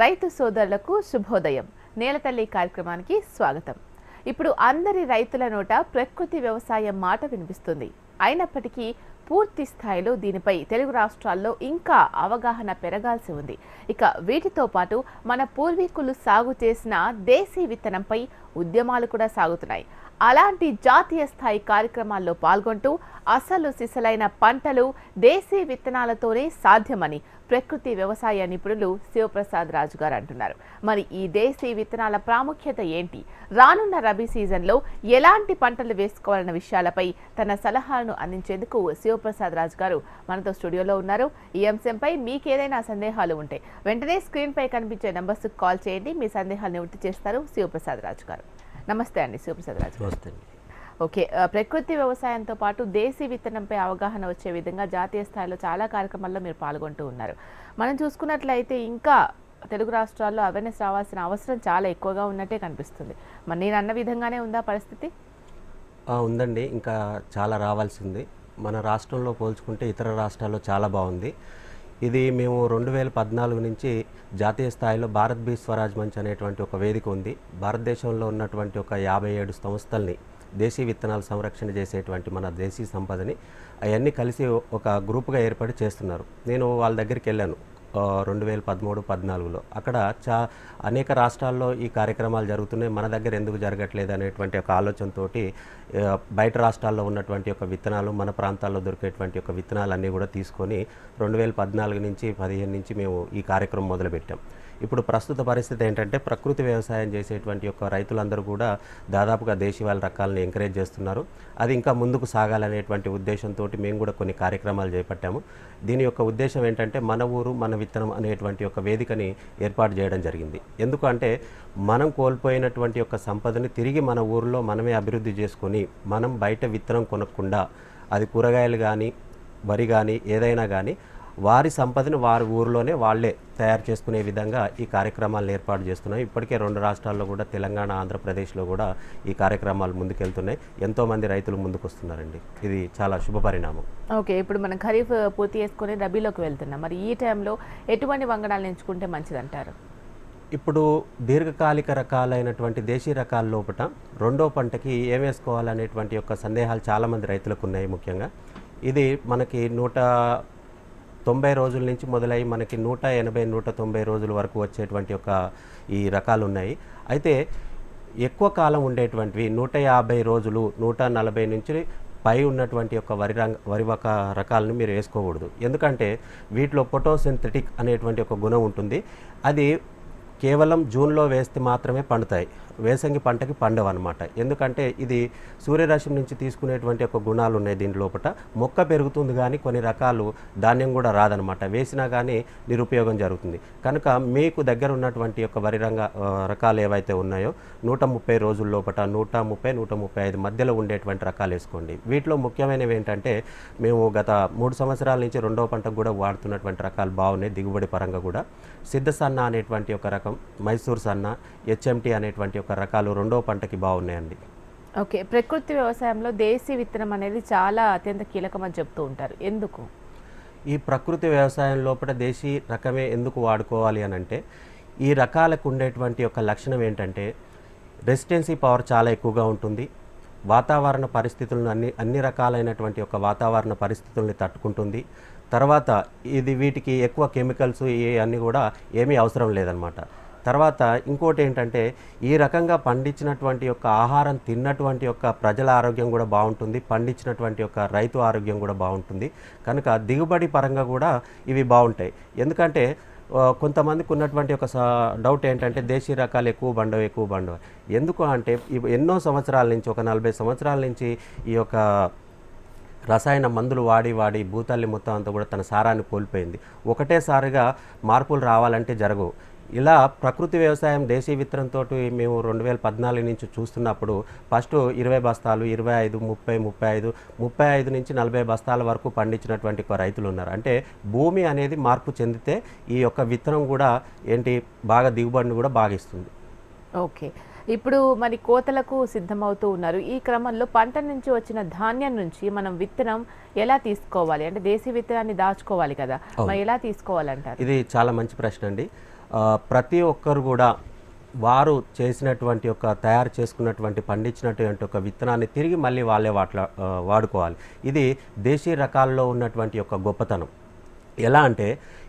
రైతు సోదరులకు శుభోదయం. నేలతల్లి కార్యక్రమానికి స్వాగతం. ఇప్పుడు అందరి రైతుల నోట ప్రకృతి వ్యవసాయం మాట వినిపిస్తుంది. అయినప్పటికీ పూర్తి స్థాయిలో దీనిపై తెలుగు రాష్ట్రాల్లో ఇంకా అవగాహన పెరగాల్సి ఉంది. ఇక వీటితో పాటు మన పూర్వీకులు సాగు చేసిన దేశీ విత్తనంపై ఉద్యమాలు కూడా సాగుతున్నాయి. అలాంటి జాతీయ స్థాయి కార్యక్రమాల్లో పాల్గొంటూ అసలు సిసలైన పంటలు దేశీ విత్తనాలతోనే సాధ్యమని ప్రకృతి వ్యవసాయ నిపుణులు శివప్రసాద్ రాజు గారు అంటున్నారు. మరి ఈ దేశీ విత్తనాల ప్రాముఖ్యత ఏంటి? రానున్న రబీ సీజన్లో ఎలాంటి పంటలు వేసుకోవాలన్న విషయాలపై తన సలహాలను అందించేందుకు శివప్రసాద్ రాజు గారు మనతో స్టూడియోలో ఉన్నారు. ఈ అంశంపై మీకేదైనా సందేహాలు ఉంటే వెంటనే స్క్రీన్పై కనిపించే నంబర్స్కి కాల్ చేయండి. మీ సందేహాలు నివృత్తి చేస్తారు శివప్రసాద్ రాజు గారు. నమస్తే అండి శివప్రసాద్ రాజు గారు. నమస్తే అండి. ఓకే ప్రకృతి వ్యవసాయంతో పాటు దేశీ విత్తనంపై అవగాహన వచ్చే విధంగా జాతీయ స్థాయిలో చాలా కార్యక్రమాల్లో మీరు పాల్గొంటూ ఉన్నారు. మనం చూసుకున్నట్లయితే ఇంకా తెలుగు రాష్ట్రాల్లో అవేర్నెస్ రావాల్సిన అవసరం చాలా ఎక్కువగా ఉన్నట్టే కనిపిస్తుంది. మరి నేను అన్న విధంగానే ఉందా పరిస్థితి? ఉందండి. ఇంకా చాలా రావాల్సింది. మన రాష్ట్రంలో పోల్చుకుంటే ఇతర రాష్ట్రాల్లో చాలా బాగుంది. ఇది మేము రెండు వేల పద్నాలుగు నుంచి జాతీయ స్థాయిలో భారత్ బీ స్వరాజ్ మంచ్ అనేటువంటి ఒక వేదిక ఉంది. భారతదేశంలో ఉన్నటువంటి ఒక యాభై ఏడు సంస్థల్ని దేశీ విత్తనాలు సంరక్షణ చేసేటువంటి మన దేశీ సంపదని అవన్నీ కలిసి ఒక గ్రూప్గా ఏర్పాటు చేస్తున్నారు. నేను వాళ్ళ దగ్గరికి వెళ్ళాను. రెండు వేల పదమూడు పద్నాలుగులో. అక్కడ చా అనేక రాష్ట్రాల్లో ఈ కార్యక్రమాలు జరుగుతున్నాయి. మన దగ్గర ఎందుకు జరగట్లేదు అనేటువంటి ఒక ఆలోచనతోటి బయట రాష్ట్రాల్లో ఉన్నటువంటి ఒక విత్తనాలు మన ప్రాంతాల్లో దొరికేటువంటి ఒక విత్తనాలన్నీ కూడా తీసుకొని రెండు వేల పద్నాలుగు నుంచి పదిహేను నుంచి మేము ఈ కార్యక్రమం మొదలుపెట్టాం. ఇప్పుడు ప్రస్తుత పరిస్థితి ఏంటంటే ప్రకృతి వ్యవసాయం చేసేటువంటి యొక్క రైతులందరూ కూడా దాదాపుగా దేశీవాళ రకాలను ఎంకరేజ్ చేస్తున్నారు. అది ఇంకా ముందుకు సాగాలనేటువంటి ఉద్దేశంతో మేము కూడా కొన్ని కార్యక్రమాలు చేపట్టాము. దీని యొక్క ఉద్దేశం ఏంటంటే మన ఊరు మన విత్తనం అనేటువంటి ఒక వేదికని ఏర్పాటు చేయడం జరిగింది. ఎందుకంటే మనం కోల్పోయినటువంటి యొక్క సంపదని తిరిగి మన ఊరిలో మనమే అభివృద్ధి చేసుకొని మనం బయట విత్తనం కొనకుండా అది కూరగాయలు కానీ వరి కానీ ఏదైనా కానీ వారి సంపదను వారి ఊరిలోనే వాళ్ళే తయారు చేసుకునే విధంగా ఈ కార్యక్రమాలను ఏర్పాటు చేస్తున్నాం ఇప్పటికే రెండు రాష్ట్రాల్లో కూడా తెలంగాణ ఆంధ్రప్రదేశ్లో కూడా ఈ కార్యక్రమాలు ముందుకెళ్తున్నాయి. ఎంతోమంది రైతులు ముందుకు వస్తున్నారండి ఇది చాలా శుభ పరిణామం. ఓకే ఇప్పుడు మనం ఖరీఫ్ పూర్తి చేసుకొని రబీలోకి వెళ్తున్నాం. మరి ఈ టైంలో ఎటువంటి వంగడాలను ఎంచుకుంటే మంచిదంటారు? ఇప్పుడు దీర్ఘకాలిక రకాలైనటువంటి దేశీ రకాల లోపల రెండో పంటకి ఏం వేసుకోవాలనేటువంటి యొక్క సందేహాలు చాలామంది రైతులకు ఉన్నాయి ముఖ్యంగా. ఇది మనకి నూట తొంభై రోజుల నుంచి మొదలై మనకి నూట ఎనభై నూట తొంభై రోజుల వరకు వచ్చేటువంటి ఒక ఈ రకాలు ఉన్నాయి అయితే ఎక్కువ కాలం ఉండేటువంటివి నూట యాభై రోజులు నూట నలభై నుంచి పై ఉన్నటువంటి యొక్క వరి రంగ వరి ఒక రకాలను మీరు వేసుకోకూడదు. ఎందుకంటే వీటిలో ఫోటోసింథటిక్ అనేటువంటి ఒక గుణం ఉంటుంది. అది కేవలం జూన్లో వేస్తే మాత్రమే పండుతాయి. వేసంగి పంటకి పండవు అనమాట ఎందుకంటే ఇది సూర్యరశ్మి నుంచి తీసుకునేటువంటి ఒక గుణాలు ఉన్నాయి దీని లోపల మొక్క పెరుగుతుంది కానీ కొన్ని రకాలు ధాన్యం కూడా రాదనమాట వేసినా కానీ నిరుపయోగం జరుగుతుంది. కనుక మీకు దగ్గర ఉన్నటువంటి యొక్క వరి రంగ రకాలు ఏవైతే ఉన్నాయో నూట ముప్పై రోజుల లోపల నూట ముప్పై నూట ముప్పై ఐదు మధ్యలో ఉండేటువంటి రకాలు వేసుకోండి. వీటిలో ముఖ్యమైనవి ఏంటంటే మేము గత మూడు సంవత్సరాల నుంచి రెండవ పంటకు కూడా వాడుతున్నటువంటి రకాలు బాగున్నాయి దిగుబడి పరంగా కూడా. సిద్ధసన్న అనేటువంటి ఒక రకం మైసూర్ సన్న హెచ్ఎంటి అనేటువంటి ఒక రకాలు రెండవ పంటకి బాగున్నాయండి. ఓకే ప్రకృతి వ్యవసాయంలో దేశీ విత్తనం అనేది చాలా అత్యంత కీలకమని చెప్తూ ఉంటారు. ఎందుకు? ఈ ప్రకృతి వ్యవసాయం లోపల దేశీ రకమే ఎందుకు వాడుకోవాలి అని అంటే ఈ రకాలకు ఉండేటువంటి ఒక లక్షణం ఏంటంటే రెసిస్టెన్సీ పవర్ చాలా ఎక్కువగా ఉంటుంది. వాతావరణ పరిస్థితులను అన్ని అన్ని రకాలైనటువంటి ఒక వాతావరణ పరిస్థితుల్ని తట్టుకుంటుంది. తర్వాత ఇది వీటికి ఎక్కువ కెమికల్స్ ఏ అన్నీ కూడా ఏమీ అవసరం లేదనమాట. తర్వాత ఇంకోటి ఏంటంటే ఈ రకంగా పండించినటువంటి యొక్క ఆహారం తిన్నటువంటి యొక్క ప్రజల ఆరోగ్యం కూడా బాగుంటుంది పండించినటువంటి యొక్క రైతు ఆరోగ్యం కూడా బాగుంటుంది. కనుక దిగుబడి పరంగా కూడా ఇవి బాగుంటాయి. ఎందుకంటే కొంతమందికి ఉన్నటువంటి ఒక స- డౌట్ ఏంటంటే దేశీ రకాలు ఎక్కువ బండవు ఎక్కువ బండవు ఎందుకు అంటే ఇవి ఎన్నో సంవత్సరాల నుంచి ఒక నలభై సంవత్సరాల నుంచి ఈ యొక్క రసాయన మందులు వాడి వాడి భూతల్లి మొత్తం అంతా కూడా తన సారాన్ని కోల్పోయింది. ఒకటేసారిగా మార్పులు రావాలంటే జరగవు. ఇలా ప్రకృతి వ్యవసాయం దేశీ విత్తనంతో మేము రెండు వేల పద్నాలుగు నుంచి చూస్తున్నప్పుడు ఫస్ట్ ఇరవై బస్తాలు ఇరవై ఐదు ముప్పై ముప్పై ఐదు ముప్పై ఐదు నుంచి నలభై బస్తాల వరకు పండించినటువంటి రైతులు ఉన్నారు. అంటే భూమి అనేది మార్పు చెందితే ఈ యొక్క విత్తనం కూడా ఏంటి బాగా దిగుబడిని కూడా బాగా ఇస్తుంది. ఓకే. ఇప్పుడు మరి కోతలకు సిద్ధమవుతూ ఉన్నారు. ఈ క్రమంలో పంట నుంచి వచ్చిన ధాన్యం నుంచి మనం విత్తనం ఎలా తీసుకోవాలి? అంటే దేశీ విత్తనాన్ని దాచుకోవాలి కదా. మరి ఎలా తీసుకోవాలంటారు? ఇది చాలా మంచి ప్రశ్న అండి. ప్రతి ఒక్కరు కూడా వారు చేసినటువంటి ఒక తయారు చేసుకున్నటువంటి పండించినటువంటి ఒక విత్తనాన్ని తిరిగి మళ్ళీ వాళ్ళే వాట్లా వాడుకోవాలి. ఇది దేశీ రకాల్లో ఉన్నటువంటి ఒక గొప్పతనం. ఎలా అంటే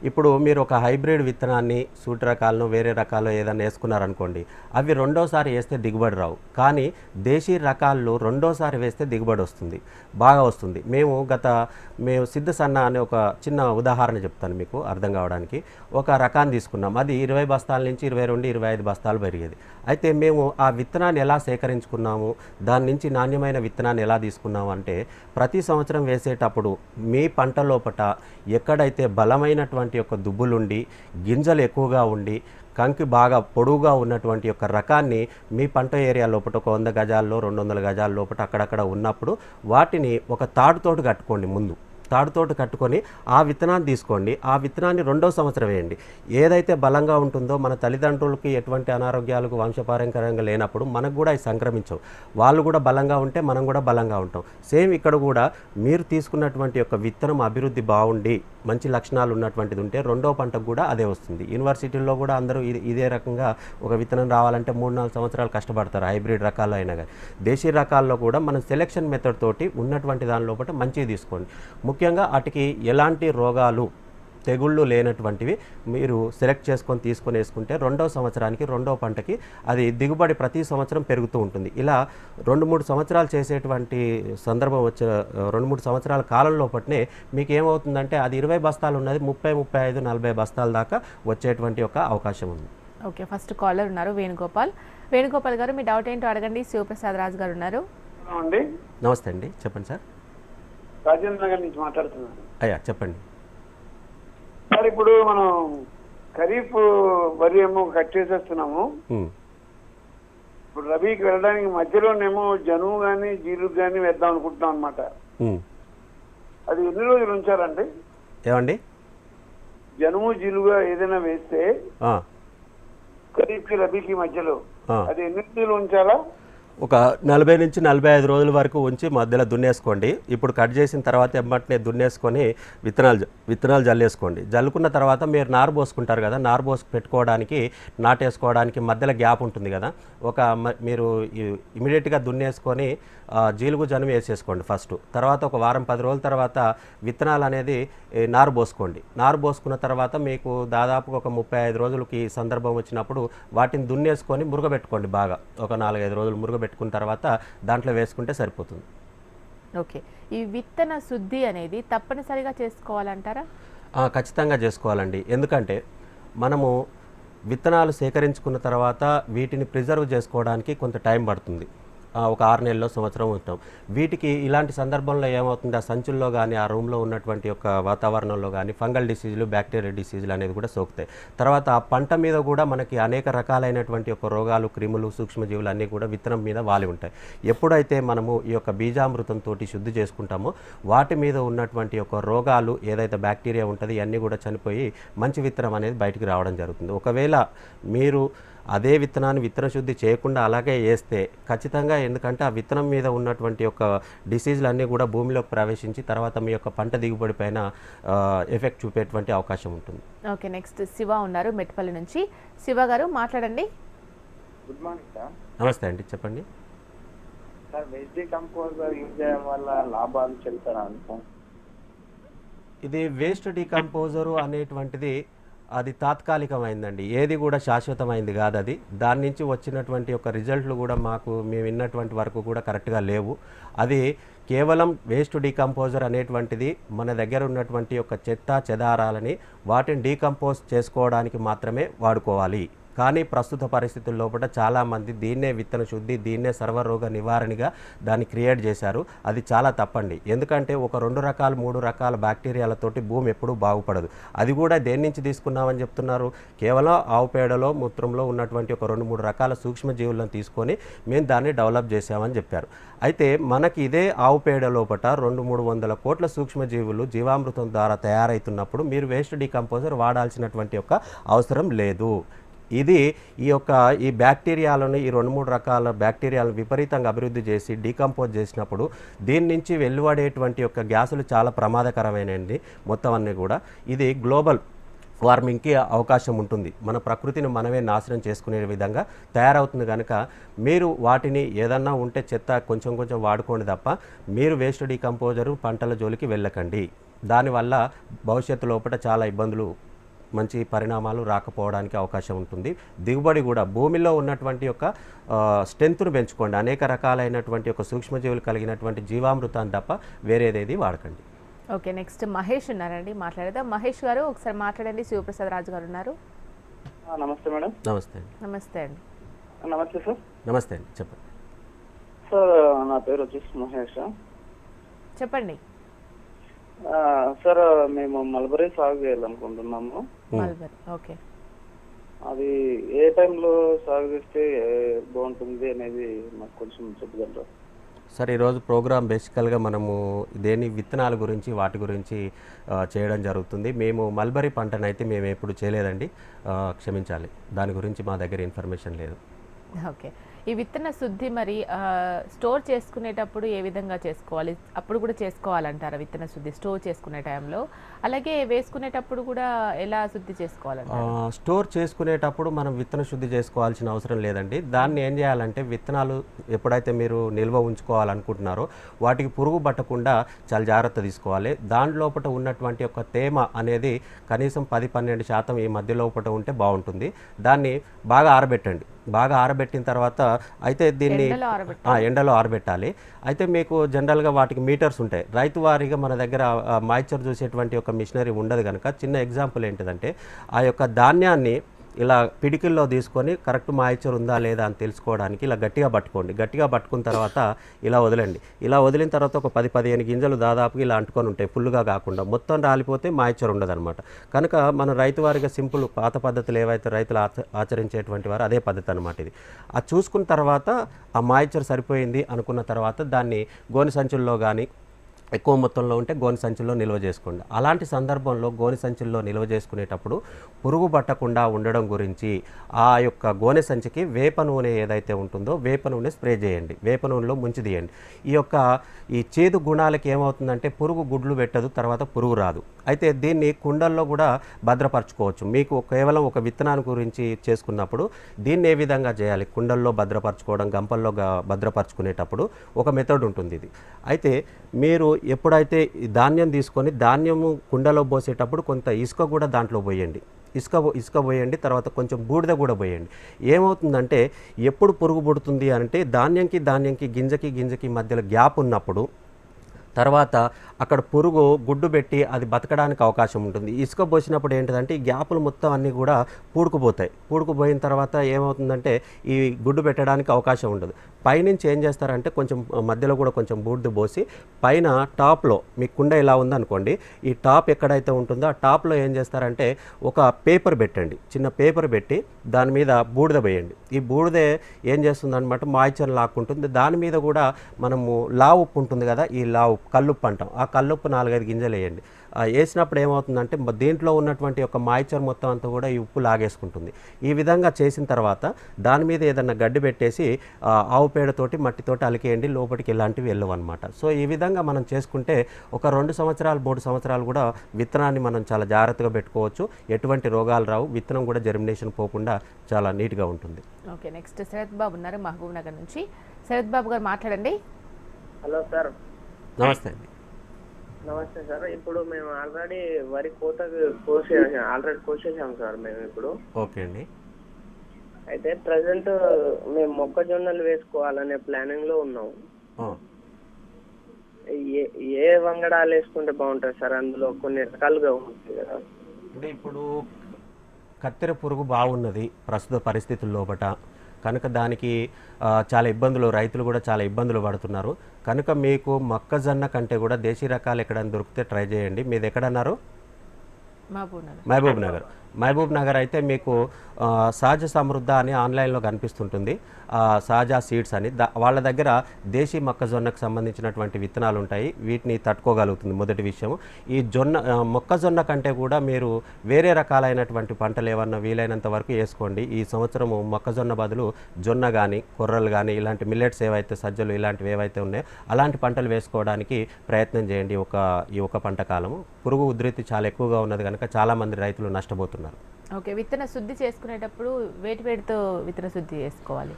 ఇప్పుడు మీరు ఒక హైబ్రిడ్ విత్తనాన్ని సూటి రకాలను వేరే రకాలు ఏదైనా వేసుకున్నారనుకోండి అవి రెండోసారి వేస్తే దిగుబడి రావు. కానీ దేశీ రకాల్లో రెండోసారి వేస్తే దిగుబడి వస్తుంది. బాగా వస్తుంది. మేము గత మేము సిద్ధ సన్న అనే ఒక చిన్న ఉదాహరణ చెప్తాను మీకు అర్థం కావడానికి. ఒక రకాన్ని తీసుకున్నాం. అది ఇరవై బస్తాల నుంచి ఇరవై రెండు ఇరవై ఐదు బస్తాలు పెరిగేది. అయితే మేము ఆ విత్తనాన్ని ఎలా సేకరించుకున్నాము? దాని నుంచి నాణ్యమైన విత్తనాన్ని ఎలా తీసుకున్నాము అంటే ప్రతి సంవత్సరం వేసేటప్పుడు మీ పంట లోపట ఎక్కడైతే బలమైనటువంటి యొక్క దుబ్బులుండి గింజలు ఎక్కువగా ఉండి కంకి బాగా పొడవుగా ఉన్నటువంటి యొక్క రకాన్ని మీ పంట ఏరియా లోపల ఒక వంద గజాల్లో రెండు వందల గజాల లోపల అక్కడక్కడ ఉన్నప్పుడు వాటిని ఒక తాడుతోటి కట్టుకోండి ముందు. తాడుతోటి కట్టుకొని ఆ విత్తనాన్ని తీసుకోండి. ఆ విత్తనాన్ని రెండో సంవత్సరం వేయండి. ఏదైతే బలంగా ఉంటుందో మన తల్లిదండ్రులకి ఎటువంటి అనారోగ్యాలకు వంశపారంకరంగా లేనప్పుడు మనకు కూడా అవి సంక్రమించవు. వాళ్ళు కూడా బలంగా ఉంటే మనం కూడా బలంగా ఉంటాం. సేమ్ ఇక్కడ కూడా మీరు తీసుకున్నటువంటి యొక్క విత్తనం అభివృద్ధి బాగుండి. మంచి లక్షణాలు ఉన్నటువంటిది ఉంటే రెండో పంటకు కూడా అదే వస్తుంది. యూనివర్సిటీల్లో కూడా అందరూ ఇది ఇదే రకంగా ఒక విత్తనం రావాలంటే మూడు నాలుగు సంవత్సరాలు కష్టపడతారు హైబ్రిడ్ రకాలు అయినా కానీ. దేశీ రకాల్లో కూడా మనం సెలెక్షన్ మెథడ్ తోటి ఉన్నటువంటి దాని లోపల మంచిగా తీసుకోండి. ముఖ్యంగా వాటికి ఎలాంటి రోగాలు తెగుళ్ళు లేనటువంటివి మీరు సెలెక్ట్ చేసుకొని తీసుకొని వేసుకుంటే రెండో సంవత్సరానికి రెండో పంటకి అది దిగుబడి ప్రతి సంవత్సరం పెరుగుతూ ఉంటుంది. ఇలా రెండు మూడు సంవత్సరాలు చేసేటువంటి సందర్భం వచ్చే రెండు మూడు సంవత్సరాల కాలం లోపట్నే మీకు ఏమవుతుందంటే అది ఇరవై బస్తాలు ఉన్నది ముప్పై ముప్పై ఐదు నలభై బస్తాల దాకా వచ్చేటువంటి ఒక అవకాశం ఉంది. ఓకే ఫస్ట్ కాలర్ ఉన్నారు వేణుగోపాల్. వేణుగోపాల్ గారు మీ డౌట్ ఏంటో అడగండి. శివప్రసాద్ రాజు గారు ఉన్నారు. అండి. నమస్తే అండి. చెప్పండి సార్. రాజేంద్ర నగర్ నుంచి మాట్లాడుతున్నాను. అయ్యా చెప్పండి. సార్ ఇప్పుడు మనం ఖరీఫ్ వరి ఏమో కట్ చేసేస్తున్నాము. ఇప్పుడు రబీకి వెళ్ళడానికి మధ్యలోనేమో జనువు కానీ జీలుగు కానీ వేద్దాం అనుకుంటున్నాం అనమాట. అది ఎన్ని రోజులు ఉంచాలండి? ఏమండి? జనుము జీలుగా ఏదైనా వేస్తే ఖరీఫ్కి రబీకి మధ్యలో. అది ఎన్ని రోజులు ఉంచాలా? ఒక నలభై నుంచి నలభై ఐదు రోజుల వరకు ఉంచి మధ్యలో దున్నేసుకోండి. ఇప్పుడు కట్ చేసిన తర్వాత ఎమ్మటనే దున్నేసుకొని విత్తనాలు విత్తనాలు జల్లేసుకోండి. జల్లుకున్న తర్వాత మీరు నారు పోసుకుంటారు కదా నారు పోసుకు పెట్టుకోవడానికి నాటేసుకోవడానికి మధ్యలో గ్యాప్ ఉంటుంది కదా. ఒక మ- మీరు ఇమీడియట్గా దున్నేసుకొని జీలుగు జనం వేసేసుకోండి ఫస్ట్. తర్వాత ఒక వారం పది రోజుల తర్వాత విత్తనాలు అనేది నారు పోసుకోండి. నారు పోసుకున్న తర్వాత మీకు దాదాపు ఒక ముప్పై ఐదు రోజులకి సందర్భం వచ్చినప్పుడు వాటిని దున్నేసుకొని మురుగబెట్టుకోండి బాగా. ఒక నాలుగైదు రోజులు మురుగబెట్టుకున్న తర్వాత దాంట్లో వేసుకుంటే సరిపోతుంది. ఓకే. ఈ విత్తన శుద్ధి అనేది తప్పనిసరిగా చేసుకోవాలంటారా? ఖచ్చితంగా చేసుకోవాలండి. ఎందుకంటే మనము విత్తనాలు సేకరించుకున్న తర్వాత వీటిని ప్రిజర్వ్ చేసుకోవడానికి కొంత టైం పడుతుంది. ఒక ఆరు నెలల్లో సంవత్సరం ఉంటాం వీటికి ఇలాంటి సందర్భంలో ఏమవుతుంది? ఆ సంచుల్లో కానీ ఆ రూమ్లో ఉన్నటువంటి యొక్క వాతావరణంలో కానీ ఫంగల్ డిసీజులు బ్యాక్టీరియా డిసీజులు అనేది కూడా సోకుతాయి. తర్వాత ఆ పంట మీద కూడా మనకి అనేక రకాలైనటువంటి యొక్క రోగాలు క్రిములు సూక్ష్మజీవులు అన్నీ కూడా విత్తనం మీద వాలి ఉంటాయి. ఎప్పుడైతే మనము ఈ యొక్క బీజామృతంతో శుద్ధి చేసుకుంటామో వాటి మీద ఉన్నటువంటి యొక్క రోగాలు ఏదైతే బ్యాక్టీరియా ఉంటుంది ఇవన్నీ కూడా చనిపోయి మంచి విత్తనం అనేది బయటికి రావడం జరుగుతుంది. ఒకవేళ మీరు అదే విత్తనాన్ని విత్తన శుద్ధి చేయకుండా అలాగే వేస్తే ఖచ్చితంగా ఎందుకంటే ఆ విత్తనం మీద ఉన్నటువంటి యొక్క డిసీజులు అన్నీ కూడా భూమిలోకి ప్రవేశించి తర్వాత మీ యొక్క పంట దిగుబడి పైన ఎఫెక్ట్ చూపేటువంటి అవకాశం ఉంటుంది. ఓకే నెక్స్ట్ శివ ఉన్నారు మెట్పల్లి నుంచి. శివ గారు మాట్లాడండి. గుడ్ మార్నింగ్ సార్ నమస్తే అండి చెప్పండి. సార్ వెజ్ డికంపోజర్ యూజ్ చేయడం వల్ల లాభాలు చెప్తారా అనుకో ఇది వేస్ట్ డీకంపోజరు అనేటువంటిది అది తాత్కాలికమైందండి. ఏది కూడా శాశ్వతమైంది కాదు అది. దాని నుంచి వచ్చినటువంటి ఒక రిజల్ట్లు కూడా మాకు మేము విన్నటువంటి వరకు కూడా కరెక్ట్గా లేవు. అది కేవలం వేస్ట్ డీకంపోజర్ అనేటువంటిది మన దగ్గర ఉన్నటువంటి యొక్క చెత్త చెదారాలని వాటిని డీకంపోజ్ చేసుకోవడానికి మాత్రమే వాడుకోవాలి. కానీ ప్రస్తుత పరిస్థితుల లోపల చాలామంది దీన్నే విత్తన శుద్ధి దీన్నే సర్వరోగ నివారణగా దాన్ని క్రియేట్ చేశారు. అది చాలా తప్పండి. ఎందుకంటే ఒక రెండు రకాల మూడు రకాల బ్యాక్టీరియాలతోటి భూమి ఎప్పుడూ బాగుపడదు. అది కూడా దేని నుంచి తీసుకున్నామని చెప్తున్నారు? కేవలం ఆవు పేడలో మూత్రంలో ఉన్నటువంటి ఒక రెండు మూడు రకాల సూక్ష్మజీవులను తీసుకొని మేము దాన్ని డెవలప్ చేసామని చెప్పారు. అయితే మనకి ఇదే ఆవు పేడ లోపట రెండు మూడు వందల కోట్ల సూక్ష్మజీవులు జీవామృతం ద్వారా తయారవుతున్నప్పుడు మీరు వేస్ట్ డీకంపోజర్ వాడాల్సినటువంటి యొక్క అవసరం లేదు. ఇది ఈ యొక్క ఈ బ్యాక్టీరియాలను ఈ రెండు మూడు రకాల బ్యాక్టీరియాలను విపరీతంగా అభివృద్ధి చేసి డీకంపోజ్ చేసినప్పుడు దీని నుంచి వెలువడేటువంటి యొక్క గ్యాసులు చాలా ప్రమాదకరమైనవి మొత్తం అన్నీ కూడా. ఇది గ్లోబల్ వార్మింగ్కి అవకాశం ఉంటుంది. మన ప్రకృతిని మనమే నాశనం చేసుకునే విధంగా తయారవుతుంది కనుక మీరు వాటిని ఏదన్నా ఉంటే చెత్త కొంచెం కొంచెం వాడుకోండి తప్ప మీరు వేస్ట్ డీకంపోజరు పంటల జోలికి వెళ్ళకండి. దానివల్ల భవిష్యత్తు లోపల చాలా ఇబ్బందులు మంచి పరిణామాలు రాకపోవడానికి అవకాశం ఉంటుంది. దిగుబడి కూడా భూమిలో ఉన్నటువంటి యొక్క స్ట్రెంత్ను పెంచుకోండి. అనేక రకాలైనటువంటి యొక్క సూక్ష్మజీవులు కలిగినటువంటి జీవామృతాన్ని తప్ప వేరేదేది వాడకండి. ఓకే నెక్స్ట్ మహేష్ ఉన్నారండి మాట్లాడేద్దాం. మహేష్ గారు ఒకసారి మాట్లాడండి. శివప్రసాద్ రాజు గారు ఉన్నారు. నమస్తే మేడం. నమస్తే అండి. నమస్తే అండి. నమస్తే సార్. నమస్తే అండి చెప్పండి. సార్ నా పేరు వచ్చేసి మహేష్. చెప్పండి. సార్ మేము మల్బరీ సాగు చేయాలనుకుంటున్నాము. Mulberry okay. అది ఏ టైంలో సాగు చేస్తే బాగుంటుంది అనేది మాకు కొంచెం చెప్పగలరా? సార్ ఈరోజు ప్రోగ్రామ్ బేసికల్గా మనము దేని విత్తనాల గురించి వాటి గురించి చేయడం జరుగుతుంది. మేము మల్బరీ పంటనైతే మేము ఎప్పుడు చేయలేదండి. క్షమించాలి. దాని గురించి మా దగ్గర ఇన్ఫర్మేషన్ లేదు. ఓకే. ఈ విత్తన శుద్ధి మరి స్టోర్ చేసుకునేటప్పుడు ఏ విధంగా చేసుకోవాలి? అప్పుడు కూడా చేసుకోవాలంటారా విత్తన శుద్ధి స్టోర్ చేసుకునే టైంలో? అలాగే వేసుకునేటప్పుడు కూడా ఎలా శుద్ధి చేసుకోవాలంటారు? స్టోర్ చేసుకునేటప్పుడు మనం విత్తన శుద్ధి చేసుకోవాల్సిన అవసరం లేదండి. దాన్ని ఏం చేయాలంటే విత్తనాలు ఎప్పుడైతే మీరు నిల్వ ఉంచుకోవాలనుకుంటున్నారో వాటికి పురుగు పట్టకుండా చాలా జాగ్రత్త తీసుకోవాలి. దాని లోపల ఉన్నటువంటి ఒక తేమ అనేది కనీసం పది పన్నెండు శాతం ఈ మధ్య లోపల ఉంటే బాగుంటుంది. దాన్ని బాగా ఆరబెట్టండి. బాగా ఆరబెట్టిన తర్వాత అయితే దీన్ని ఎండలో ఆరబెట్టాలి. అయితే మీకు జనరల్గా వాటికి మీటర్స్ ఉంటాయి రైతు వారీగా మన దగ్గర మాయిచర్ చూసేటువంటి ఒక మిషనరీ ఉండదు కనుక చిన్న ఎగ్జాంపుల్ ఏంటిదంటే ఆ యొక్క ధాన్యాన్ని ఇలా పిడికిల్లో తీసుకొని కరెక్ట్ మాయిచర్ ఉందా లేదా అని తెలుసుకోవడానికి ఇలా గట్టిగా పట్టుకోండి. గట్టిగా పట్టుకున్న తర్వాత ఇలా వదలండి. ఇలా వదిలిన తర్వాత ఒక పది పదిహేను గింజలు దాదాపుగా ఇలా అంటుకొని ఉంటాయి ఫుల్గా కాకుండా. మొత్తం రాలిపోతే మాయిచర్ ఉండదన్నమాట. కనుక మన రైతు వారిగా సింపుల్ పాత పద్ధతులు ఏవైతే రైతులు ఆచ- ఆచరించేటువంటి వారు అదే పద్ధతి అనమాట ఇది. అది చూసుకున్న తర్వాత ఆ మాయిచర్ సరిపోయింది అనుకున్న తర్వాత దాన్ని గోని సంచుల్లో కానీ ఎక్కువ మొత్తంలో ఉంటే గోని సంచుల్లో నిల్వ చేసుకోండి. అలాంటి సందర్భంలో గోని సంచుల్లో నిల్వ చేసుకునేటప్పుడు పురుగు పట్టకుండా ఉండడం గురించి ఆ యొక్క గోనె సంచికి వేప నూనె ఏదైతే ఉంటుందో వేప నూనె స్ప్రే చేయండి. వేప నూనెలో ముంచి తీయండి. ఈ యొక్క ఈ చేదు గుణాలకి ఏమవుతుందంటే పురుగు గుడ్లు పెట్టదు తర్వాత పురుగు రాదు. అయితే దీన్ని కుండల్లో కూడా భద్రపరచుకోవచ్చు. మీకు కేవలం ఒక విత్తనాన్ని గురించి చేసుకున్నప్పుడు దీన్ని ఏ విధంగా చేయాలి? కుండల్లో భద్రపరచుకోవడం గంపల్లో భద్రపరచుకునేటప్పుడు ఒక మెథడ్ ఉంటుంది ఇది. అయితే మీరు ఎప్పుడైతే ఈ ధాన్యం తీసుకొని ధాన్యము కుండలో పోసేటప్పుడు కొంత ఇసుక కూడా దాంట్లో పోయండి. ఇసుక ఇసుక పోయండి తర్వాత కొంచెం బూడిద కూడా పోయండి. ఏమవుతుందంటే ఎప్పుడు పురుగు పుడుతుంది అంటే ధాన్యంకి ధాన్యంకి గింజకి గింజకి మధ్యలో గ్యాప్ ఉన్నప్పుడు తర్వాత అక్కడ పురుగు గుడ్డు పెట్టి అది బతకడానికి అవకాశం ఉంటుంది. ఇసుక పోసినప్పుడు ఏంటంటే ఈ గ్యాపులు మొత్తం అన్నీ కూడా పూడుకుపోతాయి. పూడుకుపోయిన తర్వాత ఏమవుతుందంటే ఈ గుడ్డు పెట్టడానికి అవకాశం ఉండదు పైనుంచి ఏం చేస్తారంటే కొంచెం మధ్యలో కూడా కొంచెం బూడిద పోసి పైన టాప్లో మీ కుండ ఇలా ఉందనుకోండి ఈ టాప్ ఎక్కడైతే ఉంటుందో ఆ టాప్లో ఏం చేస్తారంటే ఒక పేపర్ పెట్టండి. చిన్న పేపర్ పెట్టి దాని మీద బూడిద పోయండి ఈ బూడిదే ఏం చేస్తుందన్నమాట మాయిచర్ లాక్కుంటుంది. దాని మీద కూడా మనము లావు ఉప్పు ఉంటుంది కదా ఈ లావు కల్లుప్పు అంటాం. ఆ కల్లుప్పు నాలుగైదు గింజలు వేయండి. ఆ వేసినప్పుడు ఏమవుతుందంటే దీంట్లో ఉన్నటువంటి ఒక మాయిచర్ మొత్తం అంతా కూడా ఈ ఉప్పు లాగేసుకుంటుంది. ఈ విధంగా చేసిన తర్వాత దాని మీద ఏదన్నా గడ్డి పెట్టేసి ఆ, ఆవు పేడతోటి మట్టితోటి అలికేయండి. లోపలికి ఇలాంటివి వెళ్ళవు అనమాట సో ఈ విధంగా మనం చేసుకుంటే ఒక రెండు సంవత్సరాలు మూడు సంవత్సరాలు కూడా విత్తనాన్ని మనం చాలా జాగ్రత్తగా పెట్టుకోవచ్చు. ఎటువంటి రోగాలు రావు. విత్తనం కూడా జర్మినేషన్ పోకుండా చాలా నీట్గా ఉంటుంది. ఓకే నెక్స్ట్ శరత్ బాబు ఉన్నారు మహబూబ్ నగర్ నుంచి. శరత్ బాబు గారు మాట్లాడండి. Hello sir. నమస్తే అండి. నమస్తే సార్. ఇప్పుడు మేము ఆల్రెడీ వరి కోత కోసే ఆల్రెడీ కోసేసాం సార్ మేము ఇప్పుడు. ఓకే అండి. అయితే ప్రజెంట్ మేము మొక్కజొన్నలు వేసుకోవాలనే ప్లానింగ్లో ఉన్నాం. ఏ ఏ వంగడాలు వేసుకుంటే బాగుంటుంది సార్? అందులో కొన్ని రకాలుగా ఉంటుంది కదా. అంటే ఇప్పుడు కత్తెర పురుగు బాగున్నది ప్రస్తుత పరిస్థితుల లోపట కనుక దానికి చాలా ఇబ్బందులు రైతులు కూడా చాలా ఇబ్బందులు పడుతున్నారు. కనుక మీకు మొక్కజొన్న కంటే కూడా దేశీ రకాలు ఎక్కడైనా దొరికితే ట్రై చేయండి. మీది ఎక్కడన్నారు? మహబూబ్ నగర్ మహబూబ్ నగర్ అయితే మీకు సహజ సమృద్ధ అని ఆన్లైన్లో కనిపిస్తుంటుంది. సహజ సీడ్స్ అని. వాళ్ళ దగ్గర దేశీ మొక్కజొన్నకు సంబంధించినటువంటి విత్తనాలు ఉంటాయి. వీటిని తట్టుకోగలుగుతుంది మొదటి విషయం ఈ జొన్న మొక్కజొన్న కంటే కూడా మీరు వేరే రకాలైనటువంటి పంటలు ఏమన్నా వీలైనంత వరకు వేసుకోండి. ఈ సంవత్సరము మొక్కజొన్న బదులు జొన్న కానీ కొర్రలు కానీ ఇలాంటి మిల్లెట్స్ ఏవైతే సజ్జలు ఇలాంటివి ఏవైతే ఉన్నాయో అలాంటి పంటలు వేసుకోవడానికి ప్రయత్నం చేయండి. ఒక ఈ ఒక పంట కాలము. పురుగు ఉధృతి చాలా ఎక్కువగా ఉన్నది కనుక చాలామంది రైతులు నష్టపోతున్నారు. ఓకే విత్తన శుద్ధి చేసుకునేటప్పుడు వేటి వేటితో విత్తన శుద్ధి చేసుకోవాలి?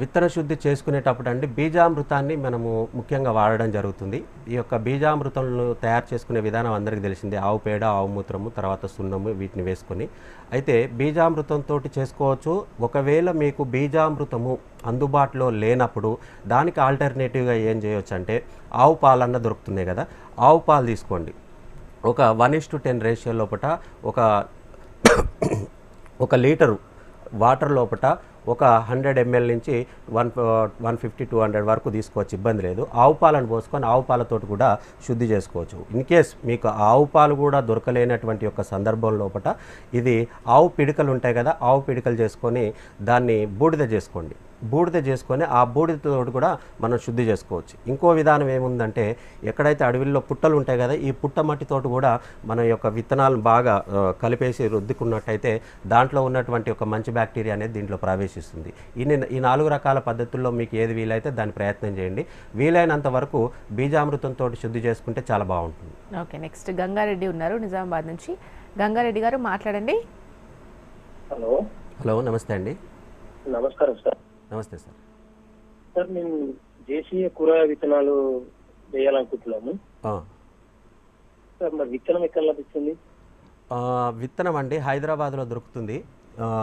విత్తన శుద్ధి చేసుకునేటప్పుడు అండి బీజామృతాన్ని మనము ముఖ్యంగా వాడడం జరుగుతుంది. ఈ యొక్క బీజామృతంను తయారు చేసుకునే విధానం అందరికీ తెలిసిందే. ఆవు పేడ ఆవు మూత్రము తర్వాత సున్నము వీటిని వేసుకొని. అయితే బీజామృతంతో చేసుకోవచ్చు. ఒకవేళ మీకు బీజామృతము అందుబాటులో లేనప్పుడు దానికి ఆల్టర్నేటివ్గా ఏం చేయొచ్చు అంటే ఆవు పాలన్న దొరుకుతున్నాయి కదా ఆవు పాలు తీసుకోండి. ఒక one is to ten ratio లోపల ఒక ఒక లీటరు వాటర్ లోపల ఒక హండ్రెడ్ ఎంఎల్ నుంచి one one fifty two hundred వరకు తీసుకోవచ్చు ఇబ్బంది లేదు. ఆవు పాలను పోసుకొని ఆవు పాలతోటి కూడా శుద్ధి చేసుకోవచ్చు. ఇన్ కేస్ మీకు ఆవు పాలు కూడా దొరకలేనటువంటి యొక్క సందర్భం లోపల ఇది ఆవు పిడికలు ఉంటాయి కదా ఆవు పిడికలు చేసుకొని దాన్ని బూడిద చేసుకోండి. బూడిద చేసుకొని ఆ బూడిదతో కూడా మనం శుద్ధి చేసుకోవచ్చు. ఇంకో విధానం ఏముందంటే ఎక్కడైతే అడవిల్లో పుట్టలు ఉంటాయి కదా ఈ పుట్ట మట్టితో కూడా మన యొక్క విత్తనాలను బాగా కలిపేసి రుద్దుకున్నట్టయితే దాంట్లో ఉన్నటువంటి ఒక మంచి బ్యాక్టీరియా అనేది దీంట్లో ప్రవేశిస్తుంది. ఈ ఈ నాలుగు రకాల పద్ధతుల్లో మీకు ఏది వీలైతే దాని ప్రయత్నం చేయండి. వీలైనంత వరకు బీజామృతంతో శుద్ధి చేసుకుంటే చాలా బాగుంటుంది. ఓకే నెక్స్ట్ గంగారెడ్డి ఉన్నారు నిజామాబాద్ నుంచి. గంగారెడ్డి గారు మాట్లాడండి. హలో. హలో నమస్తే అండి. నమస్కారం సార్. నమస్తే సార్. సార్ మేము దేశీయ కూరగాయ విత్తనాలు వేయాలనుకుంటున్నాము. ఆ. సార్ మరి విత్తనం ఎక్కడ లభిస్తుంది? ఆ, విత్తనం అండి హైదరాబాద్లో దొరుకుతుంది.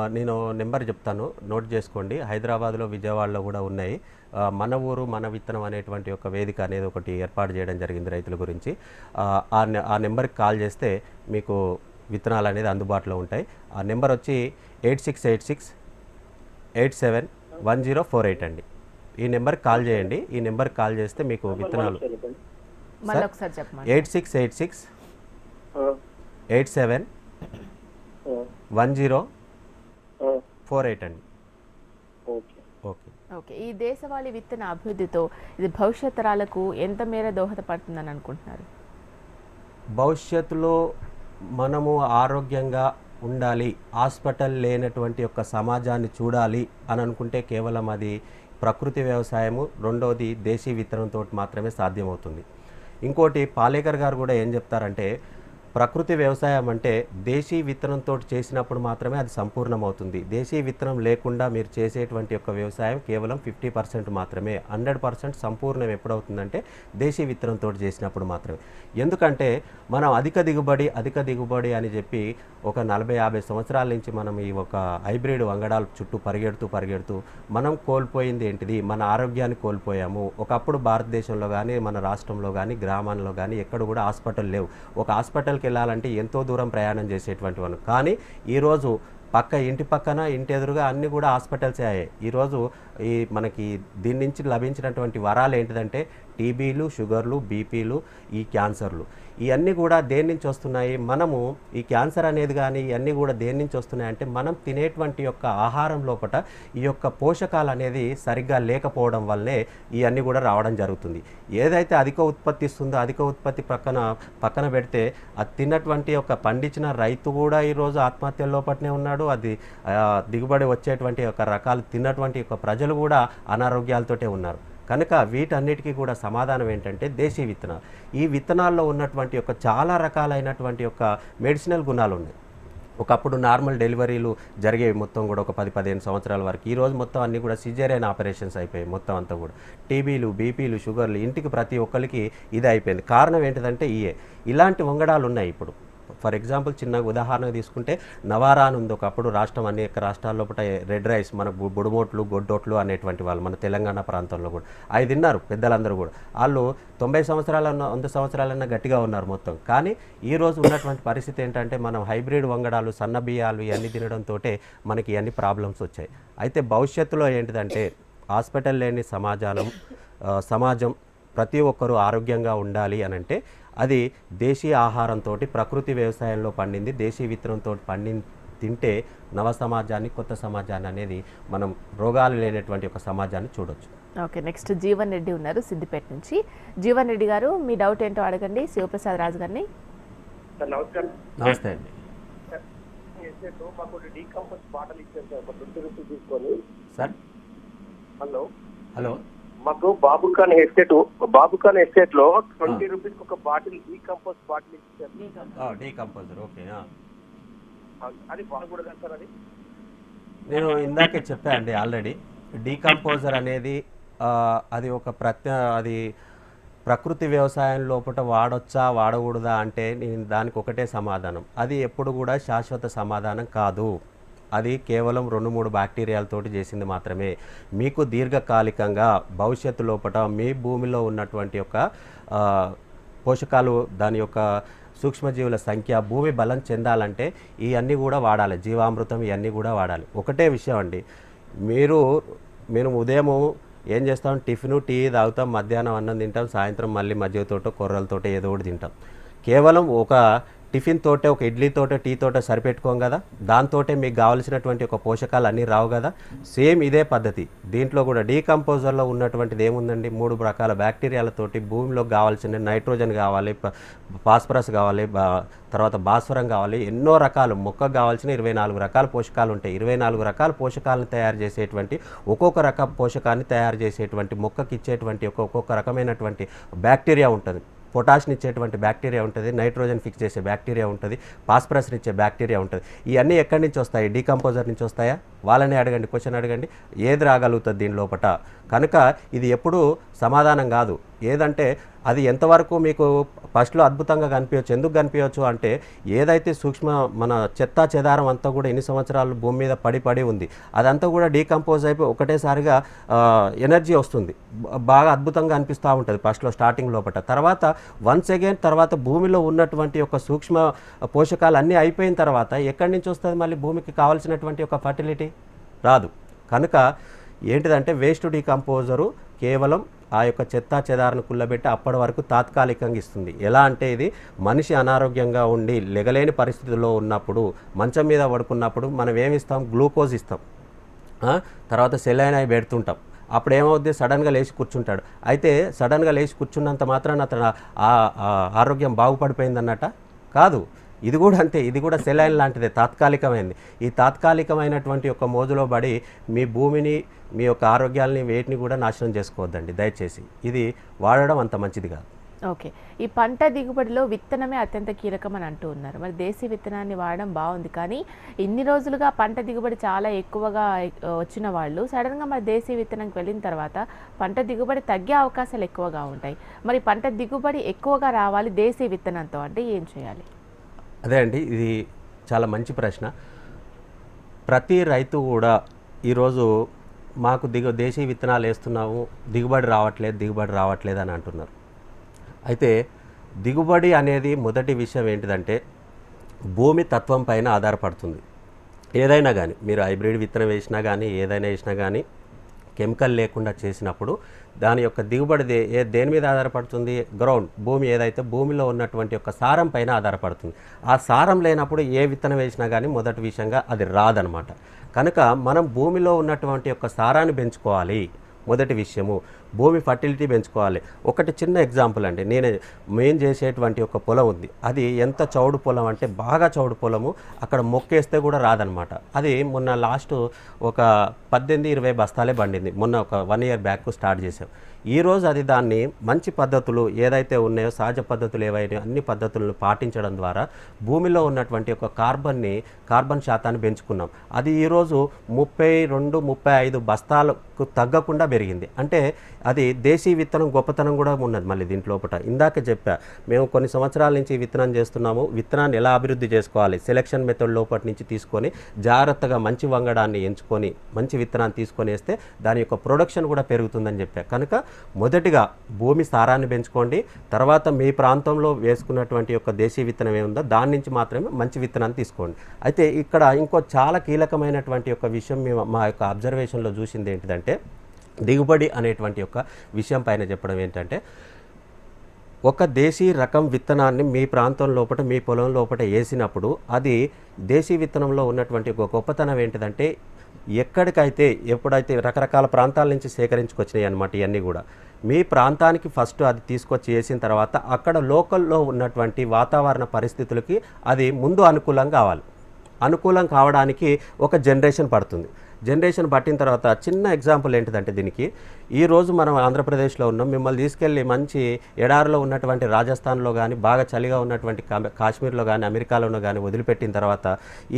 నేను నెంబర్ చెప్తాను. నోట్ చేసుకోండి. హైదరాబాద్లో విజయవాడలో కూడా ఉన్నాయి. మన ఊరు మన విత్తనం అనేటువంటి ఒక వేదిక అనేది ఒకటి ఏర్పాటు చేయడం జరిగింది రైతుల గురించి. ఆ, ఆ నె- ఆ నెంబర్కి కాల్ చేస్తే మీకు విత్తనాలు అనేది అందుబాటులో ఉంటాయి. ఆ నెంబర్ వచ్చి eight six eight six eight seven one zero four eight అండి. ఈ నెంబర్కి కాల్ చేయండి. ఈ నెంబర్కి కాల్ చేస్తే మీకు విత్తనాలు ఎయిట్ సిక్స్ ఎయిట్ సిక్స్ ఆ, eight seven one zero four eight అండి. ఓకే. ఓకే. ఓకే. ఈ దేశవాళీ విత్తన అభివృద్ధితో ఇది భవిష్యత్ తరాలకు ఎంత మేర దోహదపడుతుందని అనుకుంటున్నారు? భవిష్యత్తులో మనము ఆరోగ్యంగా ఉండాలి హాస్పిటల్ లేనటువంటి యొక్క సమాజాన్ని చూడాలి అని అనుకుంటే కేవలం అది ప్రకృతి వ్యవసాయము రెండవది దేశీ విత్తనంతో మాత్రమే సాధ్యమవుతుంది. ఇంకోటి పాలేకర్ గారు కూడా ఏం చెప్తారంటే ప్రకృతి వ్యవసాయం అంటే దేశీ విత్తనంతో చేసినప్పుడు మాత్రమే అది సంపూర్ణమవుతుంది. దేశీ విత్తనం లేకుండా మీరు చేసేటువంటి యొక్క వ్యవసాయం కేవలం ఫిఫ్టీ పర్సెంట్ మాత్రమే హండ్రెడ్ పర్సెంట్ సంపూర్ణం ఎప్పుడవుతుందంటే దేశీ విత్తనంతో చేసినప్పుడు మాత్రమే. ఎందుకంటే మనం అధిక దిగుబడి అధిక దిగుబడి అని చెప్పి ఒక నలభై యాభై సంవత్సరాల నుంచి మనం ఈ ఒక హైబ్రిడ్ వంగడాల చుట్టూ పరిగెడుతూ పరిగెడుతూ మనం కోల్పోయింది ఏంటిది? మన ఆరోగ్యాన్ని కోల్పోయాము. ఒకప్పుడు భారతదేశంలో కానీ మన రాష్ట్రంలో కానీ గ్రామాల్లో కానీ ఎక్కడ కూడా హాస్పిటల్ లేవు. ఒక హాస్పిటల్ స్కూల్కి వెళ్ళాలంటే ఎంతో దూరం ప్రయాణం చేసేటువంటి వాళ్ళు కానీ ఈరోజు పక్క ఇంటి పక్కన ఇంటి ఎదురుగా అన్నీ కూడా హాస్పిటల్సే అయ్యాయి ఈరోజు ఈ మనకి దీని నుంచి లభించినటువంటి వరాలు ఏంటిదంటే టీబీలు షుగర్లు బీపీలు ఈ క్యాన్సర్లు. ఇవన్నీ కూడా దేని నుంచి వస్తున్నాయి? మనము ఈ క్యాన్సర్ అనేది కానీ ఇవన్నీ కూడా దేని నుంచి వస్తున్నాయి అంటే మనం తినేటువంటి యొక్క ఆహారం లోపల ఈ యొక్క పోషకాలు అనేది సరిగ్గా లేకపోవడం వల్లనే ఇవన్నీ కూడా రావడం జరుగుతుంది. ఏదైతే అధిక ఉత్పత్తి ఇస్తుందో అధిక ఉత్పత్తి పక్కన పక్కన పెడితే అది తిన్నటువంటి యొక్క పండించిన రైతు కూడా ఈరోజు ఆత్మహత్యల లోపట్నే ఉన్నాడు. అది దిగుబడి వచ్చేటువంటి ఒక రకాలు తిన్నటువంటి యొక్క ప్రజలు కూడా అనారోగ్యాలతోటే ఉన్నారు. కనుక వీటన్నిటికీ కూడా సమాధానం ఏంటంటే దేశీ విత్తనాలు. ఈ విత్తనాల్లో ఉన్నటువంటి యొక్క చాలా రకాలైనటువంటి యొక్క మెడిసినల్ గుణాలు ఉన్నాయి. ఒకప్పుడు నార్మల్ డెలివరీలు జరిగేవి మొత్తం కూడా ఒక పది పదిహేను సంవత్సరాల వరకు. ఈ రోజు మొత్తం అన్ని కూడా సిజేరియన్ ఆపరేషన్స్ అయిపోయాయి మొత్తం అంతా కూడా. టీబీలు బీపీలు షుగర్లు ఇంటికి ప్రతి ఒక్కరికి ఇది అయిపోయింది. కారణం ఏంటిదంటే ఇయే. ఇలాంటి వంగడాలు ఉన్నాయి ఇప్పుడు. ఫర్ ఎగ్జాంపుల్ చిన్న ఉదాహరణ తీసుకుంటే నవారా అని ఉంది ఒకప్పుడు రాష్ట్రం అనేక రాష్ట్రాల్లో రెడ్ రైస్ మన బుడుమోట్లు గొడ్డోట్లు అనేటువంటి వాళ్ళు మన తెలంగాణ ప్రాంతంలో కూడా. అవి తిన్నారు పెద్దలందరూ కూడా. వాళ్ళు తొంభై సంవత్సరాలన్న వంద సంవత్సరాలన్నా గట్టిగా ఉన్నారు మొత్తం. కానీ ఈ రోజు ఉన్నటువంటి పరిస్థితి ఏంటంటే మనం హైబ్రిడ్ వంగడాలు సన్న బియ్యాలు ఇవన్నీ తినడంతో మనకి ఇవన్నీ ప్రాబ్లమ్స్ వచ్చాయి. అయితే భవిష్యత్తులో ఏంటిదంటే హాస్పిటల్ లేని సమాజాలం సమాజం ప్రతి ఒక్కరూ ఆరోగ్యంగా ఉండాలి అని అంటే అది దేశీయ ఆహారంతో ప్రకృతి వ్యవసాయంలో పండింది దేశీయ విత్తనంతో పండి తింటే నవ సమాజాన్ని కొత్త సమాజాన్ని అనేది మనం రోగాలు లేనటువంటి ఒక సమాజాన్ని చూడొచ్చు. ఓకే నెక్స్ట్ జీవన్ రెడ్డి ఉన్నారు సిద్దిపేట నుంచి. జీవన్ రెడ్డి గారు మీ డౌట్ ఏంటో అడగండి. శివప్రసాద్ రాజు గారిని. నమస్తే అండి. సార్? హలో. హలో. మాకు బాబుఖాన్ ఎస్టేట్ బాబుఖాన్ ఎస్టేట్లో ట్వంటీ రూపీస్ ఒక బాటిల్ డీకంపోజ్ బాటిల్ ఇచ్చారు. డీకంపోజర్ ఓకే అది బాగుండదు సార్ అది? నేను ఇందాకే చెప్పా అండి ఆల్రెడీ. డీకంపోజర్ అనేది అది ఒక ప్రత్య అది ప్రకృతి వ్యవసాయం లోపల వాడొచ్చా వాడకూడదా అంటే నేను దానికి ఒకటే సమాధానం. అది ఎప్పుడు కూడా శాశ్వత సమాధానం కాదు. అది కేవలం రెండు మూడు బ్యాక్టీరియాలతోటి చేసింది మాత్రమే. మీకు దీర్ఘకాలికంగా భవిష్యత్తు లోపల మీ భూమిలో ఉన్నటువంటి యొక్క పోషకాలు దాని యొక్క సూక్ష్మజీవుల సంఖ్య భూమి బలం చెందాలంటే ఇవన్నీ కూడా వాడాలి. జీవామృతం ఇవన్నీ కూడా వాడాలి. ఒకటే విషయం అండి. మీరు మేము ఉదయము ఏం చేస్తాం? టిఫిన్ టీ తాగుతాం మధ్యాహ్నం అన్నం తింటాం సాయంత్రం మళ్ళీ మధ్యతోటో కొర్రలతోటో ఏదో ఒకటి తింటాం. కేవలం ఒక టిఫిన్ తోటే ఒక ఇడ్లీ తోట టీ తోట సరిపెట్టుకోం కదా. దాంతోటే మీకు కావలసినటువంటి ఒక పోషకాలు అన్నీ రావు కదా. సేమ్ ఇదే పద్ధతి. దీంట్లో కూడా డీకంపోజర్లో ఉన్నటువంటిది ఏముందండి? మూడు రకాల బ్యాక్టీరియాలతోటి భూమిలో కావాల్సిన నైట్రోజన్ కావాలి ఫాస్ఫరస్ కావాలి తర్వాత భాస్వరం కావాలి. ఎన్నో రకాలు. మొక్కకు కావాల్సిన ఇరవై నాలుగు రకాల పోషకాలు ఉంటాయి. ఇరవై నాలుగు రకాల పోషకాలను తయారు చేసేటువంటి ఒక్కొక్క రక పోషకాన్ని తయారు చేసేటువంటి మొక్కకి ఇచ్చేటువంటి ఒక్కొక్క రకమైనటువంటి బ్యాక్టీరియా ఉంటుంది. పొటాషియం ఇచ్చేటువంటి బ్యాక్టీరియా ఉంటుంది నైట్రోజన్ ఫిక్స్ చేసే బ్యాక్టీరియా ఉంటుంది ఫాస్ఫరస్ని ఇచ్చే బ్యాక్టీరియా ఉంటుంది. ఇవన్నీ ఎక్కడి నుంచి వస్తాయి? డీకంపోజర్ నుంచి వస్తాయా? వాళ్ళని అడగండి క్వశ్చన్ అడగండి. ఏది రాగలుగుతుంది దీని లోపట? కనుక ఇది ఎప్పుడూ సమాధానం కాదు. ఏదంటే అది ఎంతవరకు మీకు ఫస్ట్లో అద్భుతంగా కనిపించవచ్చు ఎందుకు కనిపించవచ్చు అంటే ఏదైతే సూక్ష్మ మన చెత్త చెదారం అంతా కూడా ఎన్ని సంవత్సరాలు భూమి మీద పడి పడి ఉంది అదంతా కూడా డీకంపోజ్ అయిపోయి ఒకటేసారిగా ఎనర్జీ వస్తుంది. బాగా అద్భుతంగా అనిపిస్తూ ఉంటుంది ఫస్ట్లో స్టార్టింగ్ లోపల తర్వాత వన్స్ అగైన్ తర్వాత భూమిలో ఉన్నటువంటి ఒక సూక్ష్మ పోషకాలు అన్నీ అయిపోయిన తర్వాత ఎక్కడి నుంచి వస్తుంది మళ్ళీ భూమికి కావాల్సినటువంటి ఒక ఫర్టిలిటీ? రాదు. కనుక ఏంటిదంటే వేస్ట్ డీకంపోజరు కేవలం ఆ యొక్క చెత్త చెదారను కుల్లబెట్టి అప్పటి వరకు తాత్కాలికంగా ఇస్తుంది. ఎలా అంటే ఇది మనిషి అనారోగ్యంగా ఉండి లెగలేని పరిస్థితుల్లో ఉన్నప్పుడు మంచం మీద పడుకున్నప్పుడు మనం ఏమి ఇస్తాం? గ్లూకోజ్ ఇస్తాం. తర్వాత సెలైన్ అవి పెడుతుంటాం. అప్పుడు ఏమవుద్ది? సడన్గా లేచి కూర్చుంటాడు. అయితే సడన్గా లేచి కూర్చున్నంత మాత్రాన అతను ఆ- ఆరోగ్యం బాగుపడిపోయిందన్నట? కాదు. ఇది కూడా అంతే. ఇది కూడా సెలైన్ లాంటిదే. తాత్కాలికమైంది. ఈ తాత్కాలికమైనటువంటి ఒక మోజులో పడి మీ భూమిని మీ యొక్క ఆరోగ్యాలని వేటిని కూడా నాశనం చేసుకోవద్దండి దయచేసి. ఇది వాడడం అంత మంచిది కాదు. ఓకే. ఈ పంట దిగుబడిలో విత్తనమే అత్యంత కీలకం అని అంటూ ఉన్నారు. మరి దేశీ విత్తనాన్ని వాడడం బాగుంది కానీ ఇన్ని రోజులుగా పంట దిగుబడి చాలా ఎక్కువగా వచ్చిన వాళ్ళు సడన్గా మరి దేశీ విత్తనంకి వెళ్ళిన తర్వాత పంట దిగుబడి తగ్గే అవకాశాలు ఎక్కువగా ఉంటాయి. మరి పంట దిగుబడి ఎక్కువగా రావాలి దేశీ విత్తనంతో అంటే ఏం చేయాలి? అదే అండి ఇది చాలా మంచి ప్రశ్న. ప్రతి రైతు కూడా ఈరోజు మాకు దిగు దేశీయ విత్తనాలు వేస్తున్నాము దిగుబడి రావట్లేదు దిగుబడి రావట్లేదు అని అంటున్నారు. అయితే దిగుబడి అనేది మొదటి విషయం ఏంటిదంటే భూమి తత్వం పైన ఆధారపడుతుంది. ఏదైనా కానీ మీరు హైబ్రిడ్ విత్తనం వేసినా కానీ ఏదైనా వేసినా కానీ కెమికల్ లేకుండా చేసినప్పుడు దాని యొక్క దిగుబడి దే ఏ దేని మీద ఆధారపడుతుంది? గ్రౌండ్ భూమి ఏదైతే భూమిలో ఉన్నటువంటి యొక్క సారం పైన ఆధారపడుతుంది. ఆ సారం లేనప్పుడు ఏ విత్తనం వేసినా కానీ మొదటి విషయంగా అది రాదనమాట. కనుక మనం భూమిలో ఉన్నటువంటి యొక్క సారాన్ని పెంచుకోవాలి. మొదటి విషయము భూమి ఫర్టిలిటీ పెంచుకోవాలి. ఒకటి చిన్న ఎగ్జాంపుల్ అండి. నేను మెయిన్ చేసేటువంటి ఒక పొలం ఉంది. అది ఎంత చౌడు పొలం అంటే బాగా చౌడు పొలము అక్కడ మొక్కేస్తే కూడా రాదనమాట అది మొన్న లాస్ట్ ఒక పద్దెనిమిది ఇరవై బస్తాలే పండింది మొన్న ఒక వన్ ఇయర్ బ్యాక్ స్టార్ట్ చేసాం ఈరోజు అది దాన్ని మంచి పద్ధతులు ఏదైతే ఉన్నాయో సహజ పద్ధతులు ఏవైనా అన్ని పద్ధతులను పాటించడం ద్వారా భూమిలో ఉన్నటువంటి ఒక కార్బన్ని కార్బన్ శాతాన్ని పెంచుకున్నాం. అది ఈరోజు ముప్పై రెండు ముప్పై ఐదు బస్తాలకు తగ్గకుండా పెరిగింది. అంటే అది దేశీ విత్తనం గొప్పతనం కూడా ఉన్నది మళ్ళీ దీంట్లోపట ఇందాక చెప్పా మేము కొన్ని సంవత్సరాల నుంచి విత్తనం చేస్తున్నాము. విత్తనాన్ని ఎలా అభివృద్ధి చేసుకోవాలి? సెలక్షన్ మెథడ్ లోపటి నుంచి తీసుకొని జాగ్రత్తగా మంచి వంగడాన్ని ఎంచుకొని మంచి విత్తనాన్ని తీసుకొని వేస్తే దాని యొక్క ప్రొడక్షన్ కూడా పెరుగుతుందని చెప్పా. కనుక మొదటిగా భూమి సారాన్ని పెంచుకోండి. తర్వాత మీ ప్రాంతంలో వేసుకున్నటువంటి యొక్క దేశీ విత్తనం ఏముందో దాని నుంచి మాత్రమే మంచి విత్తనాన్ని తీసుకోండి. అయితే ఇక్కడ ఇంకో చాలా కీలకమైనటువంటి యొక్క విషయం మేము మా యొక్క అబ్జర్వేషన్లో చూసింది ఏంటిదంటే దిగుబడి అనేటువంటి యొక్క విషయం పైన చెప్పడం ఏంటంటే ఒక దేశీ రకం విత్తనాన్ని మీ ప్రాంతం లోపల మీ పొలం లోపల వేసినప్పుడు అది దేశీ విత్తనంలో ఉన్నటువంటి ఒక గొప్పతనం ఏంటిదంటే ఎక్కడికైతే ఎప్పుడైతే రకరకాల ప్రాంతాల నుంచి సేకరించుకొచ్చినాయి అనమాట ఇవన్నీ కూడా. మీ ప్రాంతానికి ఫస్ట్ అది తీసుకొచ్చి వేసిన తర్వాత అక్కడ లోకల్లో ఉన్నటువంటి వాతావరణ పరిస్థితులకి అది ముందు అనుకూలం కావాలి. అనుకూలం కావడానికి ఒక జనరేషన్ పడుతుంది. జనరేషన్ పట్టిన తర్వాత చిన్న ఎగ్జాంపుల్ ఏంటిదంటే దీనికి ఈ రోజు మనం ఆంధ్రప్రదేశ్లో ఉన్నాం మిమ్మల్ని తీసుకెళ్ళి మంచి ఎడారిలో ఉన్నటువంటి రాజస్థాన్లో కానీ బాగా చలిగా ఉన్నటువంటి కాశ్మీర్లో కానీ అమెరికాలోనో కానీ వదిలిపెట్టిన తర్వాత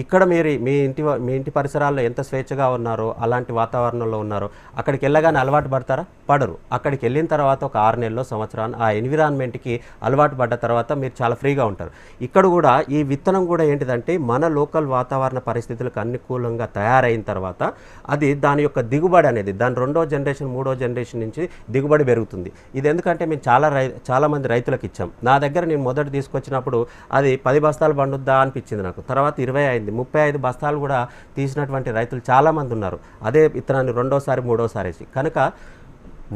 ఇక్కడ మీరు మీ ఇంటి మీ ఇంటి పరిసరాల్లో ఎంత స్వేచ్ఛగా ఉన్నారో అలాంటి వాతావరణంలో ఉన్నారో అక్కడికి వెళ్ళగానే అలవాటు పడతారా? పడరు. అక్కడికి వెళ్ళిన తర్వాత ఒక ఆరు నెలల్లో సంవత్సరాన్ని ఆ ఎన్విరాన్మెంట్కి అలవాటు పడ్డ తర్వాత మీరు చాలా ఫ్రీగా ఉంటారు. ఇక్కడ కూడా ఈ విత్తనం కూడా ఏంటిదంటే మన లోకల్ వాతావరణ పరిస్థితులకు అనుకూలంగా తయారైన తర్వాత అది దాని యొక్క దిగుబడి అనేది దాని రెండో జనరేషన్ మూడో జనరేషన్ నుంచి దిగుబడి పెరుగుతుంది. ఇది ఎందుకంటే మేము చాలా రై చాలామంది రైతులకు ఇచ్చాం. నా దగ్గర నేను మొదట తీసుకొచ్చినప్పుడు అది పది బస్తాలు పండుద్దా అనిపించింది నాకు. తర్వాత ఇరవై అయింది ముప్పై ఐదు బస్తాలు కూడా తీసినటువంటి రైతులు చాలామంది ఉన్నారు. అదే విత్తనాన్ని రెండోసారి మూడోసారి కనుక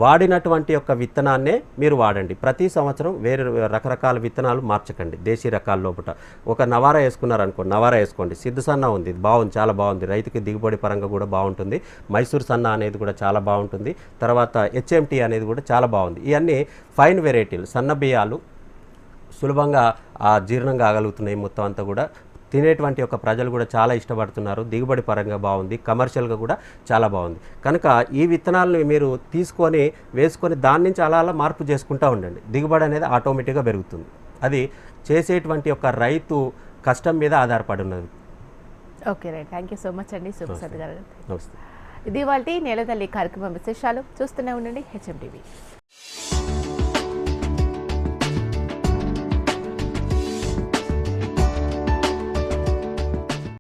వాడినటువంటి యొక్క విత్తనాన్నే మీరు వాడండి. ప్రతి సంవత్సరం వేరే రకరకాల విత్తనాలు మార్చకండి. దేశీ రకాల లోపల ఒక నవారా వేసుకున్నారనుకోండి నవారా వేసుకోండి. సిద్ధ సన్న ఉంది. బాగుంది చాలా బాగుంది. రైతుకి దిగుబడి పరంగా కూడా బాగుంటుంది. మైసూర్ సన్న అనేది కూడా చాలా బాగుంటుంది. తర్వాత హెచ్ఎంటీ అనేది కూడా చాలా బాగుంది. ఇవన్నీ ఫైన్ వెరైటీలు. సన్న బియ్యాలు సులభంగా జీర్ణం కాగలుగుతున్నాయి మొత్తం అంతా కూడా. తినేటువంటి యొక్క ప్రజలు కూడా చాలా ఇష్టపడుతున్నారు. దిగుబడి పరంగా బాగుంది. కమర్షియల్గా కూడా చాలా బాగుంది. కనుక ఈ విత్తనాలను మీరు తీసుకొని వేసుకొని దాని నుంచి అలా అలా మార్పు చేసుకుంటూ ఉండండి. దిగుబడి అనేది ఆటోమేటిక్గా పెరుగుతుంది. అది చేసేటువంటి యొక్క రైతు కష్టం మీద ఆధారపడి ఉన్నది. Okay right. Thank you so much అండి. సుప్రసాద్ గారు. నమస్తే. ఇది వాళ్ళ నేలతల్లి కార్యక్రమం విశేషాలు చూస్తూనే ఉండండి. HM TV.